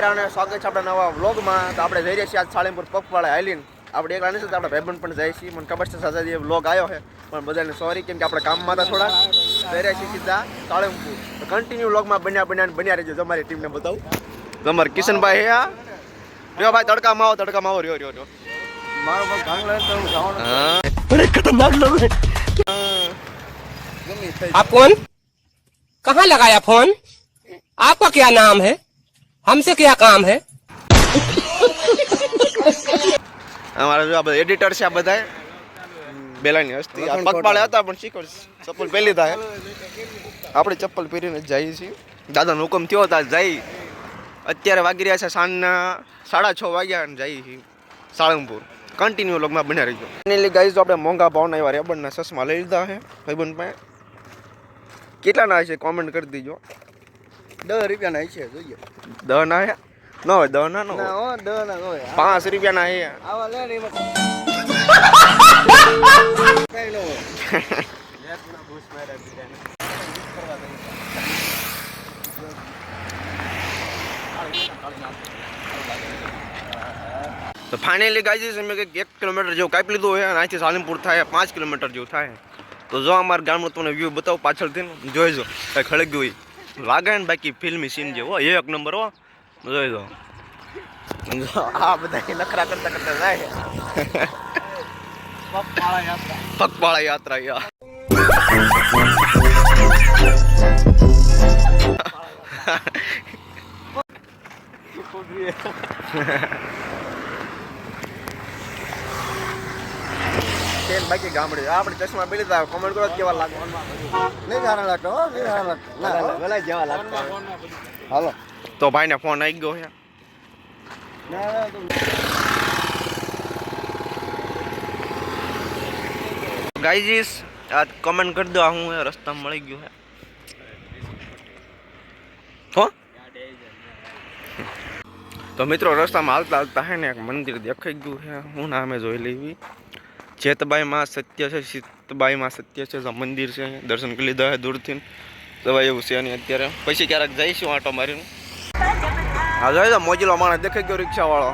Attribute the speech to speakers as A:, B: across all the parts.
A: ડાયરાને સ્વાગત છે આપણા નવા વ્લોગમાં તો આપણે જઈ રહ્યા છીએ આજ સાળીમપુર પગપાળા હાલીને આપણે એકલા નથી તો આપણે ભાઈબંધ પણ જાય છીએ મને ખબર છે સાજા વ્લોગ આવ્યો છે પણ બધાને સોરી કેમ કે આપણે કામમાં હતા થોડા જઈ રહ્યા છીએ સીધા સાળીમપુર તો કન્ટિન્યુ વ્લોગમાં બન્યા બન્યા ને બન્યા રહેજો તમારી ટીમને બતાવું તમારે કિશનભાઈ હે આ રહ્યો ભાઈ તડકામાં આવો તડકામાં આવો રહ્યો રહ્યો રહ્યો
B: મારો પણ ઘાંગ લાગે તો હું જવાનો
A: હા અરે ખતરનાક લોગ
B: ગમે તે થઈ
C: आप कौन कहाँ लगाया फोन आपका क्या नाम है हमसे क्या काम है
A: અમારા જો આ બધા એડિટર છે આ બધા બેલાની હસ્તી આ પગપાળે હતા પણ શીખર ચપ્પલ પહેલી થાય આપણે ચપ્પલ પહેરીને જ જઈએ છીએ દાદાનો હુકમ થયો હતા જઈ અત્યારે વાગી રહ્યા છે સાંજના સાડા છ વાગ્યા અને જઈએ છીએ સાળંગપુર કન્ટિન્યુ લોગમાં બન્યા રહીજો ફાઇનલી ગાઈઝ આપણે મોંઘા ભાવના એવા રેબરના ચશ્મા લઈ લીધા છે ભાઈબંધ પાસે કેટલાના છે કોમેન્ટ કરી દીજો
B: દસ રૂપિયાના છે જોઈએ
A: દહ ના હે? ન હોય દહ ના નો હોય.
B: દસ ના હોય.
A: પાંચ રૂપિયાના હે.
B: આવા લે ને કઈ ન
A: તો ફાઇનલી ગાઈઝીસ અમે કંઈક એક કિલોમીટર જેવું કાપી લીધું હોય અને અહીંથી સાલિમપુર થાય પાંચ કિલોમીટર જેવું થાય. તો જો અમારા ગામનું તમને વ્યૂ બતાવો પાછળથી ને જોઈજો કંઈ ખળગ્યું હોય. લાગે ને બાકી ફિલ્મી સીન જેવો એક નંબર હો. જોઈ દો જો આ બધા નખરા કરતા કરતા જાય. પગપાળા યાત્રા. યા. તેલ બાકી ગામડે. આપણે ચશ્મા પહેરી લીધા કોમેન્ટ કરો કેવા લાગે?
B: નહીં સારા લાગતો હો નહીં સારા લાગતો. ના
A: વેલા જેવા લાગતા
B: હાલો.
A: તો ભાઈને ફોન આવી ગયો છે. ગાઈજીસ આ કમેન્ટ કરી દો આ હું રસ્તા રસ્તામાં મળી ગયો હે હો? તો મિત્રો રસ્તામાં હાલતા હાલતા હે ને એક મંદિર દેખાઈ ગયું છે. હું નામે જોઈ લેવી. જેતબાઈ માં સત્ય છે સીતબાઈ માં સત્ય છે જે મંદિર છે દર્શન કરી લીધા દૂરથી. દવા એવું છે નહીં અત્યારે. પછી ક્યારેક જઈશું આટો મારીને. હા જોઈ તો મોજીલો માણસ દેખાઈ ગયો રિક્ષાવાળો.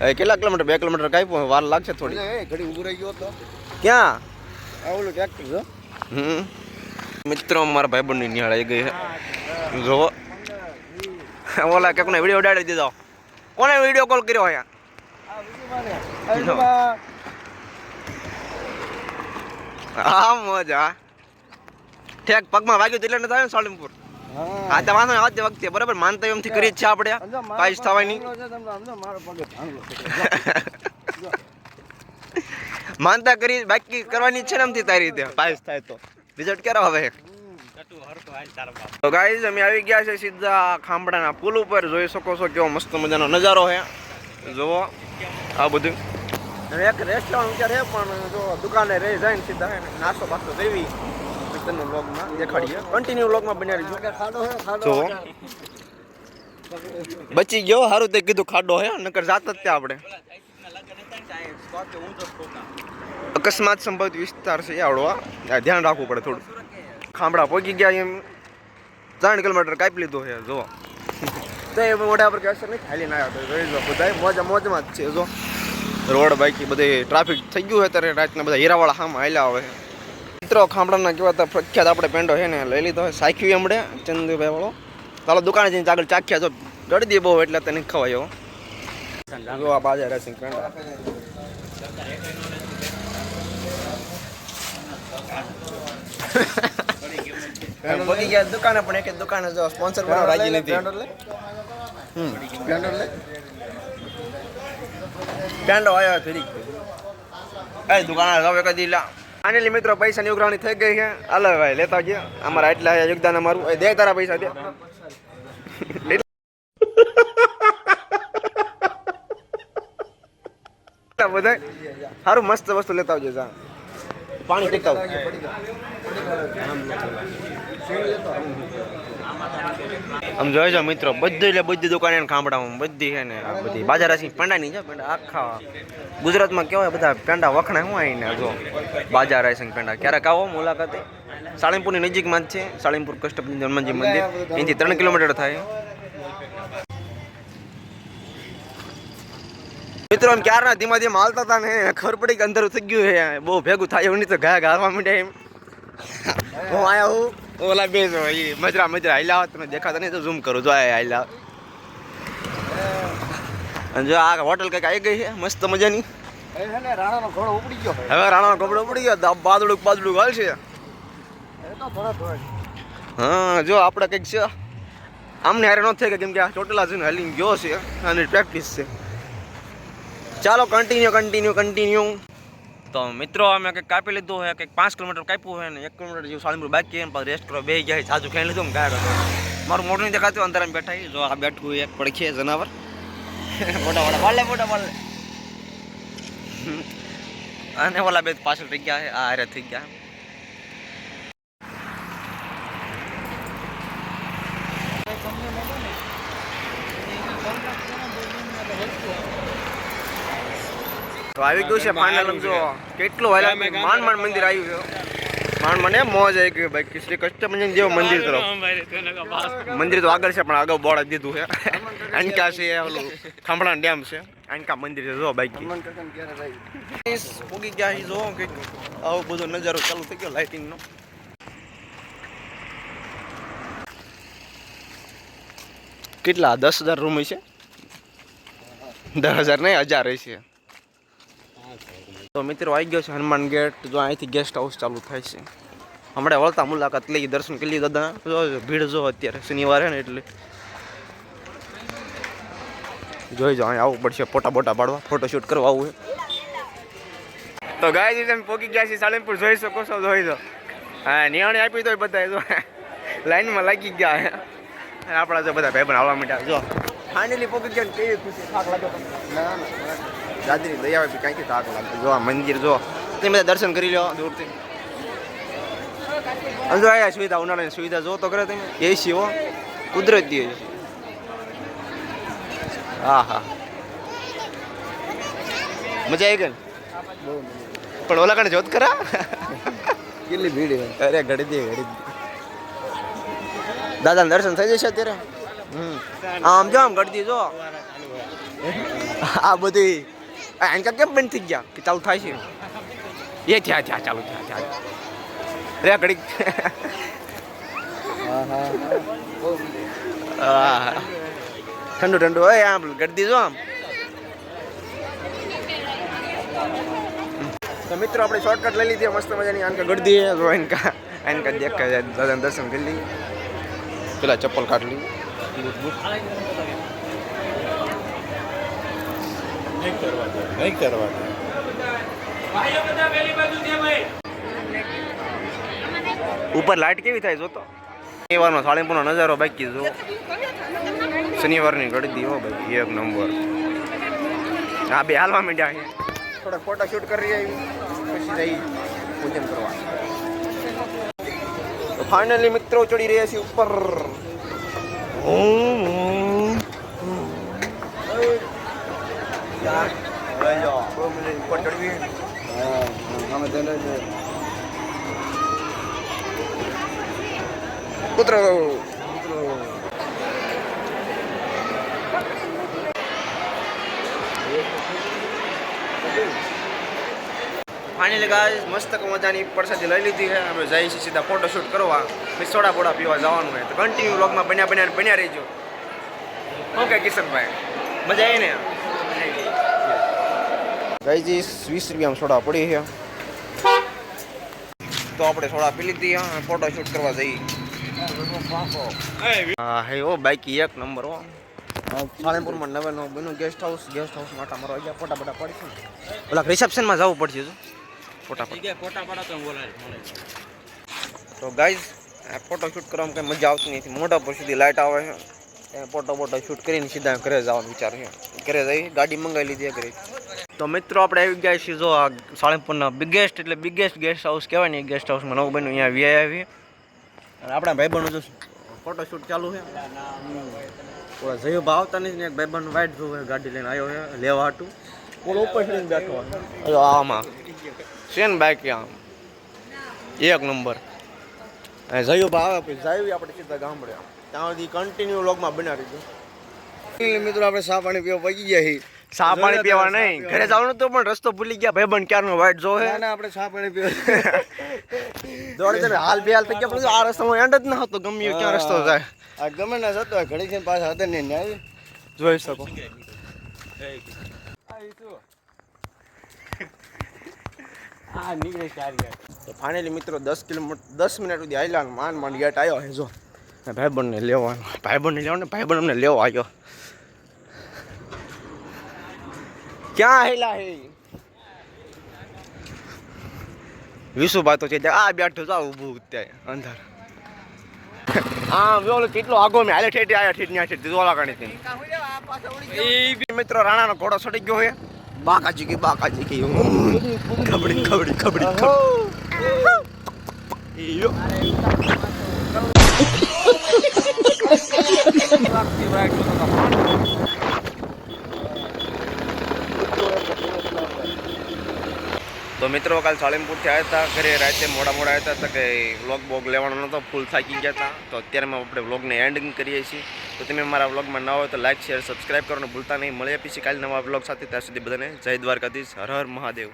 A: એ કેટલા કિલોમીટર? બે કિલોમીટર કાંઈ વાર લાગશે થોડી.
B: ઘડી ઊભું રહી ગયો તો.
A: ક્યાં?
B: આવું ઓલું ટ્રેક્ટર
A: હમ. મિત્રો મારા ભાઈબંધની નિહાળ આવી ગઈ છે. જોવો ઓલા કોને વીડિયો ઉડાડી દીધો. કોને વીડિયો કોલ કર્યો અહીંયા? હા મજા. ઠેક પગમાં વાગ્યું એટલે નથી આવ્યો સાળીમપુર હા. તો વાંધો આવતી વખતે બરાબર? માનતા એમથી કરી છે આપણે. પાઈસ થવાની. માનતા કરી બાકી કરવાની છે ને એમથી તારી રીતે. પાસ થાય તો. રિઝલ્ટ ક્યારે આવે? તો ગાઈઝ અમે આવી ગયા છે સીધા ખાંભડાના પુલ ઉપર. જોઈ શકો છો કેવો મસ્ત મજાનો નજારો છે. જુઓ આ બધું. એક રેસ્ટોરન્ટ વિચાર છે પણ જો દુકાને રહી જાય ને સીધા નાસ્તો બાસ્તો કરવી તને વ્લોગમાં દેખાડીએ. કન્ટિન્યુ વ્લોગમાં બન્યા રહીજો
B: આગળ ખાડો છે ખાડો
A: જો બચી ગયો સારું તે કીધું ખાડો હે નકર જાત જ ત્યાં આપણે. અકસ્માત સંભવિત વિસ્તાર છે આવડો આ આ ધ્યાન રાખવું પડે થોડું. ખાંભડા પહોંચી ગયા એમ. ત્રણ કિલોમીટર કાપી લીધો છે જો તો એ મોઢા પર કહેશે નહીં, ખાલી ના આવ્યો જોઈ જો બધા મોજ મોજમાં જ છે જો રોડ બાકી બધે ટ્રાફિક થઈ ગયું છે ત્યારે રાતના બધા હીરાવાળા હામ હાલ્યા આવે મિત્રો ખાંભળાના કેવા હતા, પ્રખ્યાત આપણે પેન્ડો છે ને, લઈ લીધો સાખ્યું હમણે, ચંદુભાઈ વાળો. ચાલો દુકાને જઈને આગળ ચાખ્યા, જો ગળદી બહુ એટલે તને ખવાય જો આ બાજા રેસિંગ પેન્ડો બગી ગયા દુકાને પણ એક દુકાને જો સ્પોન્સર બનાવ રાજી નથી. હમ. પેન્ડો આવ્યો થોડીક એ દુકાને હવે કદી લા. આની મિત્રો પૈસાની ઉઘરાણી થઈ ગઈ છે. હાલો ભાઈ લેતા ગયા અમારા એટલા યોગદાન અમારું. એ દે તારા પૈસા દે. બધા? સારું મસ્ત વસ્તુ લેતા આવજો પાણી પીતા. આમ જોઈ જો મિત્રો, બધી એટલે બધી દુકાને ખાંભડામાં બધી છે ને, આ બધી બાજારાસી પેંડાની છે પેંડા આખા ગુજરાતમાં કેવાય બધા પેંડા વખણાય હું આવીને જો, બાજાર રાયસિંગ પેંડા. ક્યારેક આવો મુલાકાતે. સાળીમપુરની નજીકમાં જ છે, સાળીમપુર કષ્ટપતિ હનુમાનજી મંદિર. અહીંથી ત્રણ કિલોમીટર થાય. મિત્રો એમ ક્યારના ધીમા ધીમા હાલતા હતા ને, ખબર પડી કે અંદર થઈ ગયું છે, બહુ ભેગું થાય એવું નહીં તો ઘા ઘાવા માંડ્યા એમ. હું આયા હું? ઓલા બે જો એ મજરા મજરા હિલાવ તમે દેખાતા નહીં તો ઝૂમ કરું. જો આ હિલાવ અને જો આ હોટલ કંઈક આવી ગઈ છે મસ્ત મજાની.
B: હવે રાણાનો ઘોડો ઉપડી ગયો
A: બાદડું બાદડું હાલ છે. હા જો આપણે કંઈક છે. આમને હારે ન થાય કે કેમ કે આ ચોટલા જઈને હલી ગયો છે અને પ્રેક્ટિસ છે. ચાલો કન્ટિન્યુ કન્ટિન્યુ કન્ટિન્યુ તો મિત્રો અમે કંઈક કાપી લીધું હોય, કંઈક પાંચ કિલોમીટર કાપ્યું હોય ને એક કિલોમીટર જેવું સાડી બાકી છે પછી રેસ્ટ કરો બે ગયા સાજુ ખાઈ લીધું ગાય કરતો મારું મોટું દેખાતું અંદર બેઠા જો આ બેઠું એક પડખે જનાવર. મોટા મોટા વાલે મોટા વાલે અને ઓલા બે પાછળ થઈ ગયા આ હારે થઈ ગયા. તો આવી ગયું છે ફાઇનલ જો કેટલું વાયલા માંડ માંડ મંદિર આવ્યું છે. માંડ મને મોજ આવી ગયું ભાઈ શ્રી કષ્ટભંજન જેવું મંદિર તરફ. મંદિર તો આગળ છે પણ આગળ બોર્ડ દીધું છે. અનકા છે ઓલું ખાંભળા ડેમ છે. અનકા મંદિર છે જો બાઈક ઉગી ગયા છે જો કે આવો બધો નજારો ચાલુ થઈ ગયો લાઇટિંગ નો. કેટલા દસ હજાર રૂમ છે દસ હજાર નહીં હજાર છે તો મિત્રો આવી ગયો છે હનુમાન ગેટ. જો અહીંથી ગેસ્ટ હાઉસ ચાલુ થાય છે. હમણાં વળતા મુલાકાત લઈ, દર્શન કરી લીધા દાદા જો ભીડ જો અત્યારે શનિવારે ને એટલે. જોઈ જાઓ, અહીં આવવું પડશે ફોટા બોટા પાડવા ફોટોશૂટ કરવા આવવું તો ગાય તમે પોકી ગયા છે સાલેમપુર જોઈ શકો છો, જોઈ દો હા નિયાણી આપી તો બધા જો. લાઈનમાં લાગી ગયા આપણા જો બધા ભાઈ પણ આવવા માંડ્યા જો. ફાઇનલી પોકી ગયા કેવી ખુશી, થાક લાગ્યો તમને? દાદીની દયા હોય કાંઈથી થાક લાગે જો આ મંદિર જો. તમે બધા દર્શન કરી લો દૂરથી. જો અહીંયા સુવિધા ઉનાળાની સુવિધા જો તો કરે તમે. એસી હો. કુદરતી એસી હા હા. મજા આવી ગઈ પણ ઓલા કણે જોત કરા
B: કેટલી ભીડ
A: અરે ઘડી દે ઘડી દે. દાદાને દર્શન થઈ જશે અત્યારે? આમ જો આમ ઘડી જો. આ બધી આ એનકા કેમ બંધ થઈ ગયા કે ચાલુ થાય છે એ થયા થયા ચાલુ થયા થયા રે ઘડીક. ઠંડુ ઠંડુ હોય આમ ગરદી દીધો આમ મિત્રો આપણે શોર્ટકટ લઈ લીધી, મસ્ત મજાની આનકા ગળદી હે જો એનકા એનકા દેખ દર્શન કરી લઈએ. પેલા ચપ્પલ કાઢ લઈએ બુટ બૂટ
B: નહીં કરવા
A: ઉપર લાઇટ કેવી થાય જોતો? શનિવારનો સાળીપુરનો નજારો બાકી જો. શનિવારની ગળદી હો ભાઈ એક નંબર. આ બે હાલવા માંડ્યા અહીંયા થોડાક ફોટા શૂટ કરી આવી પછી જઈ પૂજન કરવા. ફાઇનલી મિત્રો ચડી રહ્યા છીએ ઉપર. ઓમ. લઈ જાઓ. બહુ મજા ઉપર ચડવી
B: અમે તેને
A: કૂતરો. ફાઇનલી ગાઈસ મસ્ત મજાની પરસાદી લઈ લીધી છે. અમે જઈએ છીએ સીધા ફોટોશૂટ કરવા. પછી સોડા ફોડા પીવા જવાનું હોય તો કન્ટિન્યુ વ્લોગમાં બન્યા બન્યા ને બન્યા રહીજો. ઓકે કિશનભાઈ. મજા આવી ને? ગાઈસ વીસ રૂપિયામાં સોડા પડી છે. તો આપણે સોડા પી લીધી અને ફોટોશૂટ કરવા જઈએ હા ઓ બાઈકી એક નંબર હો. પાલનપુરમાં નવે નવ બન્યું ગેસ્ટ હાઉસ ગેસ્ટ હાઉસ માટે મારો અહીંયા ફોટા ફોટા પડશે ઓલા રિસેપ્શનમાં જવું પડશે ફોટા તો ગાઈઝ ફોટો શૂટ કરવામાં કંઈ મજા આવતી નથી. મોઢા પર સુધી લાઇટ આવે છે. એ ફોટો ફોટો શૂટ કરીને સીધા ઘરે જવાનો વિચાર છે. ઘરે જઈ ગાડી મંગાવી લીધી ઘરે તો મિત્રો આપણે આવી ગયા છીએ જો આ સાળંગપુરના બિગેસ્ટ એટલે બિગેસ્ટ ગેસ્ટ હાઉસ કહેવાય ને ગેસ્ટ હાઉસમાં નવું બન્યું અહીંયા વીઆઈ આવી. અને આપણા ભાઈ બનો જો ફોટોશૂટ ચાલુ છે. ઓલા જયો ભાવતા નથી ને એક ભાઈબંધ વાઈટ જોવે ગાડી લઈને આવ્યો છે લેવા હતું ઓલો ઉપર ચડીને બેઠો હોય. આમાં. છે ને બાઈક આમ? એક નંબર અને જયો ભાવ આવે પછી જાય આપણે સીધા ગામડે. ત્યાં સુધી કન્ટિન્યુ લોગમાં બનાવી દીધું.
B: મિત્રો આપણે સાફ પાણી પીવા પગી ગયા છીએ.
A: ચા પાણી પીવા નહીં. ઘરે જવાનું તો પણ રસ્તો ભૂલી ગયા. ભાઈબંધ ક્યારનો વાઈટ જો
B: હે ના આપણે ચા પાણી પીવા
A: દોડે દોડે હાલ બે હાલ થઈ ગયા. પણ આ રસ્તામાં એન્ડ જ ન હતો. ગમે ક્યાં રસ્તો જાય.
B: આ ગમે ના જતો ઘડી છે પાછા હતા ને ન્યાય
A: જોઈ શકો. તો ફાઇનલી મિત્રો દસ કિલોમીટર દસ મિનિટ સુધી આવેલા માન માંડ ગેટ આવ્યો હે જો. ભાઈબંધને લેવાનો. ભાઈબંધને લેવાનો ભાઈબંધ અમને લેવા આવ્યો. ક્યાં આવેલા હે? વિશુભાઈ તો છે, આ બેઠો જાવ ઊભું ત્યાં અંધાર આ બોલો કેટલો આગો મેં હાલે ઠેઠી આયા ઠેઠ ન્યા ઠેઠ દોલા કાણી મિત્રો રાણાનો ઘોડો સડી ગયો હે. બાકાજી કી બાકાજી કી. ખબડી ખબડી ખબડી ખબડી તો મિત્રો, કાલ સાળીમપુરથી આવ્યા હતા ઘરે. રાતે મોડા મોડા આવ્યા હતા કે વ્લોગ બોગ લેવાનો નહોતો ફૂલ થાકી ગયા હતા તો અત્યારે અમે આપણે વ્લોગને એન્ડિંગ કરીએ છીએ. તો તમે મારા વ્લોગમાં ન હોય તો લાઇક શેર સબસ્ક્રાઈબ કરવાનું ભૂલતા નહીં. મળીએ પછી કાલે નવા વ્લોગ સાથે. ત્યાં સુધી બધાને જય દ્વારકાધીશ. હર હર મહાદેવ.